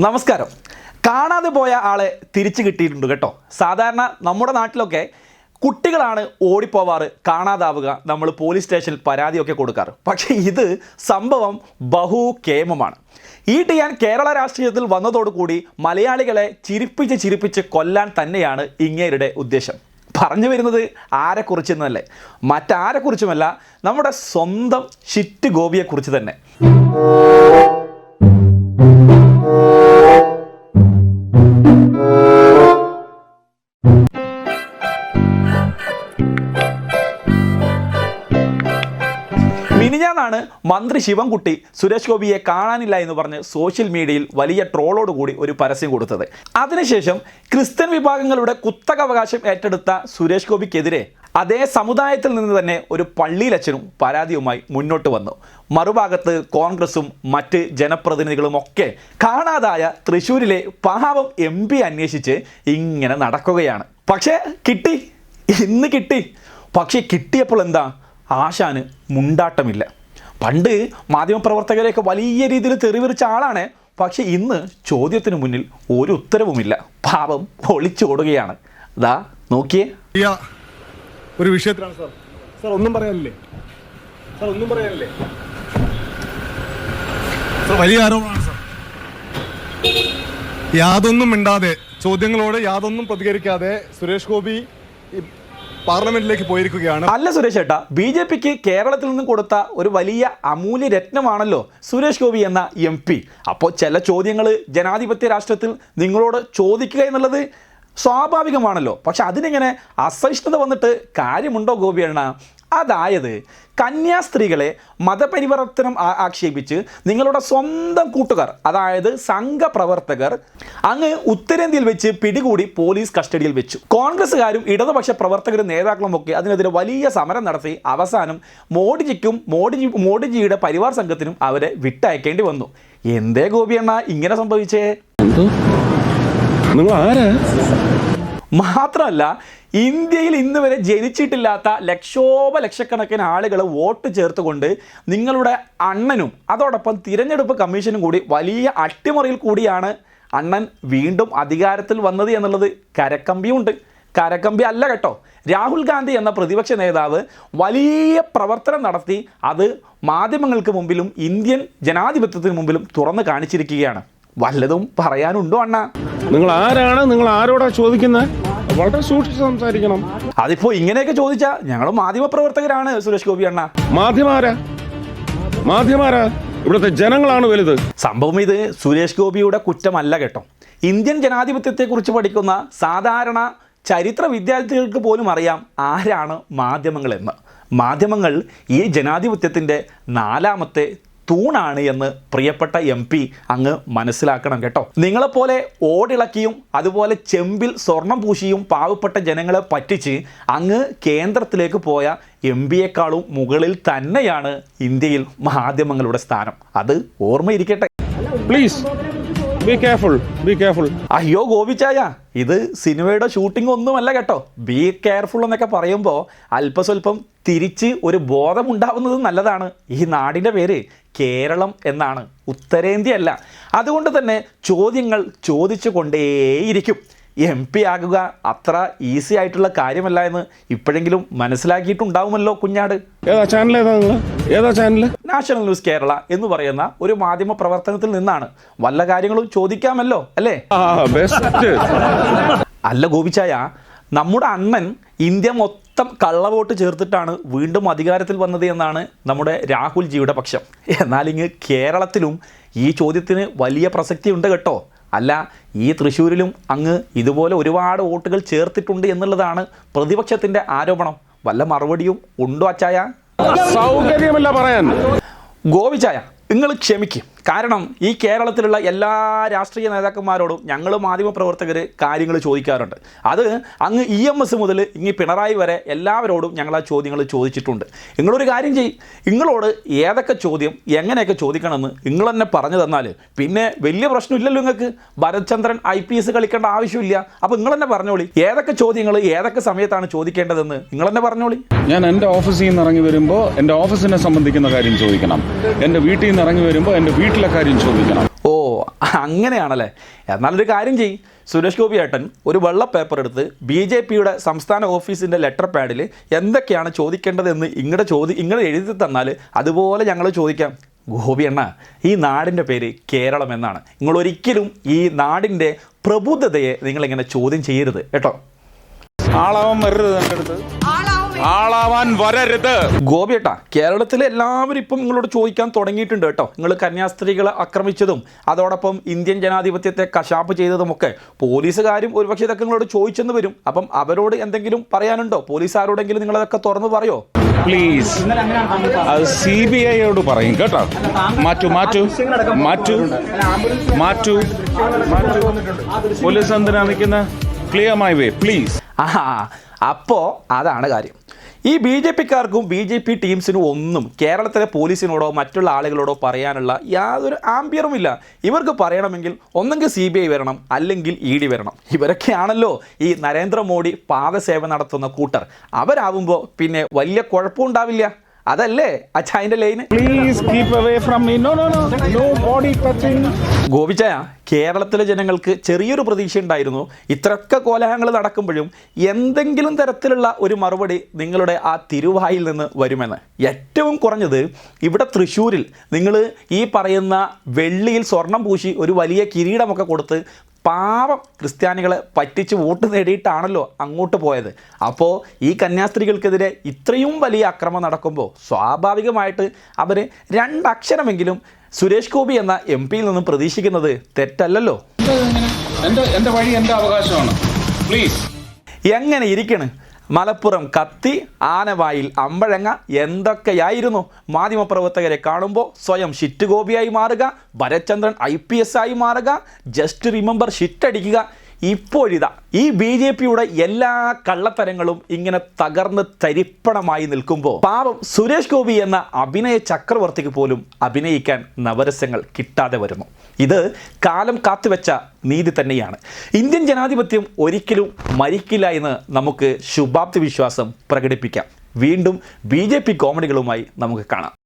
നമസ്കാരം. കാണാതെ പോയ ആളെ തിരിച്ചു കിട്ടിയിട്ടുണ്ട് കേട്ടോ. സാധാരണ നമ്മുടെ നാട്ടിലൊക്കെ കുട്ടികളാണ് ഓടിപ്പോവാറ് കാണാതാവുക നമ്മൾ പോലീസ് സ്റ്റേഷനിൽ പരാതിയൊക്കെ കൊടുക്കാറ്. പക്ഷേ ഇത് സംഭവം ബഹുകേമമാണ്. ഈ ടിയാൻ കേരള രാഷ്ട്രീയത്തിൽ വന്നതോടുകൂടി മലയാളികളെ ചിരിപ്പിച്ച് ചിരിപ്പിച്ച് കൊല്ലാൻ തന്നെയാണ് ഇങ്ങേരുടെ ഉദ്ദേശം. പറഞ്ഞു വരുന്നത് ആരെക്കുറിച്ചെന്നല്ലേ? മറ്റാരെക്കുറിച്ചുമല്ല നമ്മുടെ സ്വന്തം ഷിറ്റ് ഗോപിയെക്കുറിച്ച് തന്നെ. മന്ത്രി ശിവൻകുട്ടി സുരേഷ് ഗോപിയെ കാണാനില്ല എന്ന് പറഞ്ഞ് സോഷ്യൽ മീഡിയയിൽ വലിയ ട്രോളോട് കൂടി ഒരു പരസ്യം കൊടുത്തത്. അതിനുശേഷം ക്രിസ്ത്യൻ വിഭാഗങ്ങളുടെ കുത്തകാവകാശം ഏറ്റെടുത്ത സുരേഷ് ഗോപിക്കെതിരെ അതേ സമുദായത്തിൽ നിന്ന് തന്നെ ഒരു പള്ളിയിലച്ഛനും പരാതിയുമായി മുന്നോട്ട് വന്നു. മറുഭാഗത്ത് കോൺഗ്രസും മറ്റ് ജനപ്രതിനിധികളും ഒക്കെ കാണാതായ തൃശ്ശൂരിലെ പാവം എം പി അന്വേഷിച്ച് ഇങ്ങനെ നടക്കുകയാണ്. പക്ഷേ കിട്ടി. ഇന്ന് കിട്ടി. പക്ഷേ കിട്ടിയപ്പോൾ എന്താ? ആശാന് മുണ്ടാട്ടമില്ല. പണ്ട് മാധ്യമപ്രവർത്തകരെയൊക്കെ വലിയ രീതിയിൽ തെറിവിറിച്ച ആളാണ്. പക്ഷെ ഇന്ന് ചോദ്യത്തിന് മുന്നിൽ ഒരു ഉത്തരവുമില്ല. പാപം ഒളിച്ചോടുകയാണ് ദാ നോക്കിയേ. ഒരു വിഷയത്തിലാണ് സാർ. സാർ ഒന്നും പറയാനില്ലേ? സാർ ഒന്നും പറയാനില്ലേ? സാർ വലിയ ആരോപണമാണ് സാർ. യാതൊന്നും മിണ്ടാതെ ചോദ്യങ്ങളോട് യാതൊന്നും പ്രതികരിക്കാതെ സുരേഷ് ഗോപി പാർലമെന്റിലേക്ക് പോയിരിക്കുകയാണ്. അല്ല സുരേഷ് ഏട്ടാ ബി ജെ പിക്ക് കേരളത്തിൽ നിന്നും കൊടുത്ത ഒരു വലിയ അമൂല്യ രത്നമാണല്ലോ സുരേഷ് ഗോപി എന്ന എം പി. അപ്പോൾ ചില ചോദ്യങ്ങൾ ജനാധിപത്യ രാഷ്ട്രത്തിൽ നിങ്ങളോട് ചോദിക്കുക എന്നുള്ളത് സ്വാഭാവികമാണല്ലോ. പക്ഷെ അതിനെങ്ങനെ അസഹിഷ്ണുത വന്നിട്ട് കാര്യമുണ്ടോ ഗോപി എണ്ണ അതായത് കന്യാസ്ത്രീകളെ മതപരിവർത്തനം ആക്ഷേപിച്ച് നിങ്ങളുടെ സ്വന്തം കൂട്ടുകാർ അതായത് സംഘപ്രവർത്തകർ അങ്ങ് ഉത്തരേന്ത്യയിൽ വെച്ച് പിടികൂടി പോലീസ് കസ്റ്റഡിയിൽ വെച്ചു. കോൺഗ്രസ്സുകാരും ഇടതുപക്ഷ പ്രവർത്തകരും നേതാക്കളും ഒക്കെ അതിനെതിരെ വലിയ സമരം നടത്തി. അവസാനം മോഡിജിക്കും മോഡിജി മോഡിജിയുടെ പരിവാർ സംഘത്തിനും അവരെ വിട്ടയക്കേണ്ടി വന്നു. എന്തേ ഗോപിയണ്ണ ഇങ്ങനെ സംഭവിച്ചേ? നിങ്ങൾ ആരാ? മാത്രമല്ല ഇന്ത്യയിൽ ഇന്ന് വരെ ജനിച്ചിട്ടില്ലാത്ത ലക്ഷോപ ലക്ഷക്കണക്കിന് ആളുകൾ വോട്ട് ചേർത്തുകൊണ്ട് നിങ്ങളുടെ അണ്ണനും അതോടൊപ്പം തിരഞ്ഞെടുപ്പ് കമ്മീഷനും കൂടി വലിയ അട്ടിമറിയിൽ കൂടിയാണ് അണ്ണൻ വീണ്ടും അധികാരത്തിൽ വന്നത് എന്നുള്ളത് കരക്കമ്പിയുണ്ട് കരക്കമ്പി അല്ല കേട്ടോ. രാഹുൽ ഗാന്ധി എന്ന പ്രതിപക്ഷ നേതാവ് വലിയ പ്രവർത്തനം നടത്തി അത് മാധ്യമങ്ങൾക്ക് മുമ്പിലും ഇന്ത്യൻ ജനാധിപത്യത്തിന് മുമ്പിലും തുറന്നു കാണിച്ചിരിക്കുകയാണ്. വല്ലതും പറയാനുണ്ടോ അണ്ണ? നിങ്ങൾ ആരാണ് നിങ്ങൾ ആരോടാ ചോദിക്കുന്നത് വളരെ സൂക്ഷിച്ച് സംസാരിക്കണം. അതിപ്പോ ഇങ്ങനെയൊക്കെ ചോദിച്ചാ ഞങ്ങൾ മാധ്യമ പ്രവർത്തകരാണ് സുരേഷ് ഗോപി അണ്ണ. മാധ്യമാരാ? മാധ്യമാരാ? ഇവിടുത്തെ ജനങ്ങളാണ് വലുത്. സംഭവം ഇത് സുരേഷ് ഗോപിയുടെ കുറ്റമല്ല കേട്ടോ. ഇന്ത്യൻ ജനാധിപത്യത്തെക്കുറിച്ച് പഠിക്കുന്ന സാധാരണ ചരിത്ര വിദ്യാർത്ഥികൾക്ക് പോലും അറിയാം ആരാണ് മാധ്യമങ്ങളെന്ന്. മാധ്യമങ്ങൾ ഈ ജനാധിപത്യത്തിന്റെ നാലാമത്തെ തൂണാണ് എന്ന് പ്രിയപ്പെട്ട എം പി അങ്ങ് മനസ്സിലാക്കണം കേട്ടോ. നിങ്ങളെപ്പോലെ ഓടിളക്കിയും അതുപോലെ ചെമ്പിൽ സ്വർണം പൂശിയും പാവപ്പെട്ട ജനങ്ങളെ പറ്റിച്ച് അങ്ങ് കേന്ദ്രത്തിലേക്ക് പോയ എം പിയെക്കാളും മുകളിൽ തന്നെയാണ് ഇന്ത്യയിൽ മാധ്യമങ്ങളുടെ സ്ഥാനം. അത് ഓർമ്മയിരിക്കട്ടെ. പ്ലീസ് അയ്യോ ഗോപിച്ചായ ഇത് സിനിമയുടെ ഷൂട്ടിംഗ് ഒന്നുമല്ല കേട്ടോ. ബി കെയർഫുൾ എന്നൊക്കെ പറയുമ്പോൾ അല്പസ്വല്പം തിരിച്ച് ഒരു ബോധമുണ്ടാവുന്നത് നല്ലതാണ്. ഈ നാടിന്റെ പേര് കേരളം എന്നാണ്. ഉത്തരേന്ത്യ അല്ല അതുകൊണ്ട് തന്നെ ചോദ്യങ്ങൾ ചോദിച്ചു കൊണ്ടേയിരിക്കും എം പി ആകുക അത്ര ഈസി ആയിട്ടുള്ള കാര്യമല്ല എന്ന് ഇപ്പോഴെങ്കിലും മനസ്സിലാക്കിയിട്ടുണ്ടാവുമല്ലോ കുഞ്ഞാട്. ഏതാ ചാനൽ ഏതാ ഏതാ ചാനൽ നാഷണൽ ന്യൂസ് കേരള എന്ന് പറയുന്ന ഒരു മാധ്യമ പ്രവർത്തനത്തിൽ നിന്നാണ്. വല്ല കാര്യങ്ങളും ചോദിക്കാമല്ലോ അല്ലേ? അല്ല ഗോപിച്ചായ നമ്മുടെ അണ്ണൻ ഇന്ത്യ മൊത്തം കള്ളവോട്ട് ചേർത്തിട്ടാണ് വീണ്ടും അധികാരത്തിൽ വന്നത് എന്നാണ് നമ്മുടെ രാഹുൽജിയുടെ പക്ഷം. എന്നാൽ ഇങ്ങ് കേരളത്തിലും ഈ ചോദ്യത്തിന് വലിയ പ്രസക്തി ഉണ്ട് കേട്ടോ. അല്ല ഈ തൃശ്ശൂരിലും അങ്ങ് ഇതുപോലെ ഒരുപാട് വോട്ടുകൾ ചേർത്തിട്ടുണ്ട് എന്നുള്ളതാണ് പ്രതിപക്ഷത്തിന്റെ ആരോപണം. വല്ല മറുപടിയും ഉണ്ടോ അച്ചായ? സൗകര്യമല്ല പറയാൻ. ഗോപിച്ചായ നിങ്ങൾ ക്ഷമിക്കും. കാരണം ഈ കേരളത്തിലുള്ള എല്ലാ രാഷ്ട്രീയ നേതാക്കന്മാരോടും ഞങ്ങൾ മാധ്യമപ്രവർത്തകർ കാര്യങ്ങൾ ചോദിക്കാറുണ്ട്. അത് അങ്ങ് ഇ എം എസ് മുതൽ ഇങ്ങ് പിണറായി വരെ എല്ലാവരോടും ഞങ്ങൾ ആ ചോദ്യങ്ങൾ ചോദിച്ചിട്ടുണ്ട്. നിങ്ങളൊരു കാര്യം ചെയ്യും. നിങ്ങളോട് ഏതൊക്കെ ചോദ്യം എങ്ങനെയൊക്കെ ചോദിക്കണമെന്ന് നിങ്ങൾ തന്നെ പറഞ്ഞു തന്നാൽ പിന്നെ വലിയ പ്രശ്നമില്ലല്ലോ നിങ്ങൾക്ക്. ഭരത്ചന്ദ്രൻ ഐ പി എസ് കളിക്കേണ്ട ആവശ്യമില്ല. അപ്പോൾ നിങ്ങൾ തന്നെ പറഞ്ഞോളി. ഏതൊക്കെ ചോദ്യങ്ങൾ ഏതൊക്കെ സമയത്താണ് ചോദിക്കേണ്ടതെന്ന് നിങ്ങൾ തന്നെ പറഞ്ഞോളി. ഞാൻ എന്റെ ഓഫീസിൽ നിന്ന് ഇറങ്ങി വരുമ്പോൾ എന്റെ ഓഫീസിനെ സംബന്ധിക്കുന്ന കാര്യം ചോദിക്കണം. എന്റെ വീട്ടിൽ നിന്ന് ഇറങ്ങി വരുമ്പോൾ എന്റെ വീട്ടിൽ വീട്ടിലെ കാര്യം ചോദിക്കണം. ഓ അങ്ങനെയാണല്ലേ? എന്നാലൊരു കാര്യം ചെയ്യും. സുരേഷ് ഗോപി ഏട്ടൻ ഒരു വെള്ള പേപ്പർ എടുത്ത് ബി ജെ പിയുടെ സംസ്ഥാന ഓഫീസിന്റെ ലെറ്റർ പാഡിൽ എന്തൊക്കെയാണ് ചോദിക്കേണ്ടതെന്ന് ഇങ്ങടെ ചോദി ഇങ്ങനെ എഴുതി തന്നാൽ അതുപോലെ ഞങ്ങൾ ചോദിക്കാം. ഗോപി എണ്ണ ഈ നാടിന്റെ പേര് കേരളം എന്നാണ്. നിങ്ങൾ ഒരിക്കലും ഈ നാടിന്റെ പ്രബുദ്ധതയെ നിങ്ങളിങ്ങനെ ചോദ്യം ചെയ്യരുത് കേട്ടോ. ആളാവാൻ വരരുത് എന്റെ അടുത്ത്. ആളാവാൻ വരരുത്. ഗോപിയേട്ടാ കേരളത്തിലെ എല്ലാവരും ഇപ്പം നിങ്ങളോട് ചോദിക്കാൻ തുടങ്ങിയിട്ടുണ്ട് കേട്ടോ. നിങ്ങൾ കന്യാസ്ത്രീകളെ ആക്രമിച്ചതും അതോടൊപ്പം ഇന്ത്യൻ ജനാധിപത്യത്തെ കശാപ്പ് ചെയ്തതുമൊക്കെ പോലീസുകാരും ഒരുപക്ഷെ ഇതൊക്കെ നിങ്ങളോട് ചോദിച്ചെന്ന് വരും. അപ്പം അവരോട് എന്തെങ്കിലും പറയാനുണ്ടോ? പോലീസ് ആരോടെങ്കിലും നിങ്ങളതൊക്കെ തുറന്നു പറയോ? പ്ലീസ് അത് സി ബി ഐയോട് പറയും കേട്ടോ. മാറ്റു മാറ്റു മാറ്റു മാറ്റു മാറ്റു. പോലീസ് എന്തിനാ നിൽക്കുന്ന? ക്ലിയർ മൈ വേ പ്ലീസ് ആ അപ്പോൾ അതാണ് കാര്യം. ഈ ബി ജെ പിക്കാർക്കും ബി ജെ പി ടീംസിനും ഒന്നും കേരളത്തിലെ പോലീസിനോടോ മറ്റുള്ള ആളുകളോടോ പറയാനുള്ള യാതൊരു ആംബിയറും ഇല്ല. ഇവർക്ക് പറയണമെങ്കിൽ ഒന്നെങ്കിൽ സി ബി ഐ വരണം അല്ലെങ്കിൽ ഇ ഡി വരണം. ഇവരൊക്കെയാണല്ലോ ഈ നരേന്ദ്രമോദി പാദസേവ നടത്തുന്ന കൂട്ടർ. അവരാവുമ്പോൾ പിന്നെ വലിയ കുഴപ്പമുണ്ടാവില്ല. അതല്ലേ? അച്ഛാ അതിന്റെ line. Please keep away from me no no no no body touching ഗോപിച്ചായ കേരളത്തിലെ ജനങ്ങൾക്ക് ചെറിയൊരു പ്രതീക്ഷ ഉണ്ടായിരുന്നു. ഇത്രയൊക്കെ കോലാഹലങ്ങൾ നടക്കുമ്പോഴും എന്തെങ്കിലും തരത്തിലുള്ള ഒരു മറുപടി നിങ്ങളുടെ ആ തിരുവായിൽ നിന്ന് വരുമെന്ന്. ഏറ്റവും കുറഞ്ഞത് ഇവിടെ തൃശ്ശൂരിൽ നിങ്ങൾ ഈ പറയുന്ന വെള്ളിയിൽ സ്വർണം പൂശി ഒരു വലിയ കിരീടമൊക്കെ കൊടുത്ത് പാവം ക്രിസ്ത്യാനികളെ പറ്റിച്ച് വോട്ട് നേടിയിട്ടാണല്ലോ അങ്ങോട്ട് പോയത്. അപ്പോൾ ഈ കന്യാസ്ത്രീകൾക്കെതിരെ ഇത്രയും വലിയ അക്രമം നടക്കുമ്പോൾ സ്വാഭാവികമായിട്ട് അവർ രണ്ടക്ഷരമെങ്കിലും സുരേഷ് ഗോപി എന്ന എം പിയിൽ നിന്നും പ്രതീക്ഷിക്കുന്നത് തെറ്റല്ലല്ലോ. എങ്ങനെ ഇരിക്കണ്? മലപ്പുറം കത്തി ആനവായിൽ അമ്പഴങ്ങ എന്തൊക്കെയായിരുന്നു? മാധ്യമപ്രവർത്തകരെ കാണുമ്പോൾ സ്വയം ഷിറ്റ് ഗോപിയായി മാറുക ഭരചന്ദ്രൻ ഐ ആയി മാറുക ജസ്റ്റ് റിമെമ്പർ ഷിറ്റ് അടിക്കുക. ഇപ്പോഴിതാ ഈ ബി ജെ പിയുടെ എല്ലാ കള്ളത്തരങ്ങളും ഇങ്ങനെ തകർന്ന് തരിപ്പണമായി നിൽക്കുമ്പോൾ പാവം സുരേഷ് ഗോപി എന്ന അഭിനയ ചക്രവർത്തിക്ക് പോലും അഭിനയിക്കാൻ നവരസങ്ങൾ കിട്ടാതെ വരുന്നു. ഇത് കാലം കാത്തുവെച്ച നീതി തന്നെയാണ്. ഇന്ത്യൻ ജനാധിപത്യം ഒരിക്കലും മരിക്കില്ല എന്ന് നമുക്ക് ശുഭാപ്തി വിശ്വാസം പ്രകടിപ്പിക്കാം. വീണ്ടും ബി കോമഡികളുമായി നമുക്ക് കാണാം.